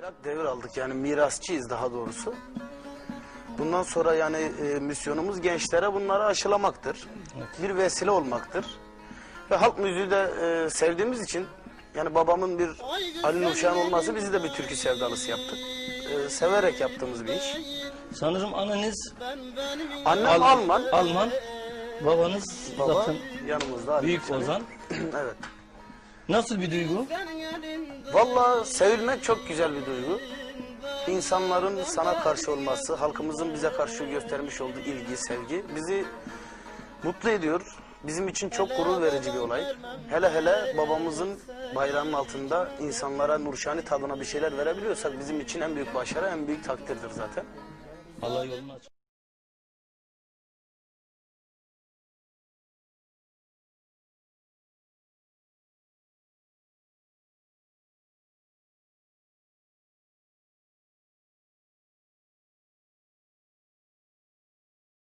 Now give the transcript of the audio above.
Bayrak devir aldık yani mirasçıyız daha doğrusu. Bundan sonra yani e, misyonumuz gençlere bunları aşılamaktır. Bir vesile olmaktır. Ve halk müziği de e, sevdiğimiz için yani babamın bir Ali Nurşen olması bizi de bir türkü sevdalısı yaptık. E, severek yaptığımız bir iş. Sanırım anneniz Annem Al- Alman, Alman, babanız baba zaten yanımızda. Ali büyük Nurşen'in. ozan. evet. Nasıl bir duygu? Vallahi sevilmek çok güzel bir duygu. İnsanların sana karşı olması, halkımızın bize karşı göstermiş olduğu ilgi, sevgi bizi mutlu ediyor. Bizim için çok gurur verici bir olay. Hele hele babamızın bayrağının altında insanlara Nurşani tadına bir şeyler verebiliyorsak bizim için en büyük başarı, en büyük takdirdir zaten. Allah yolunu açık.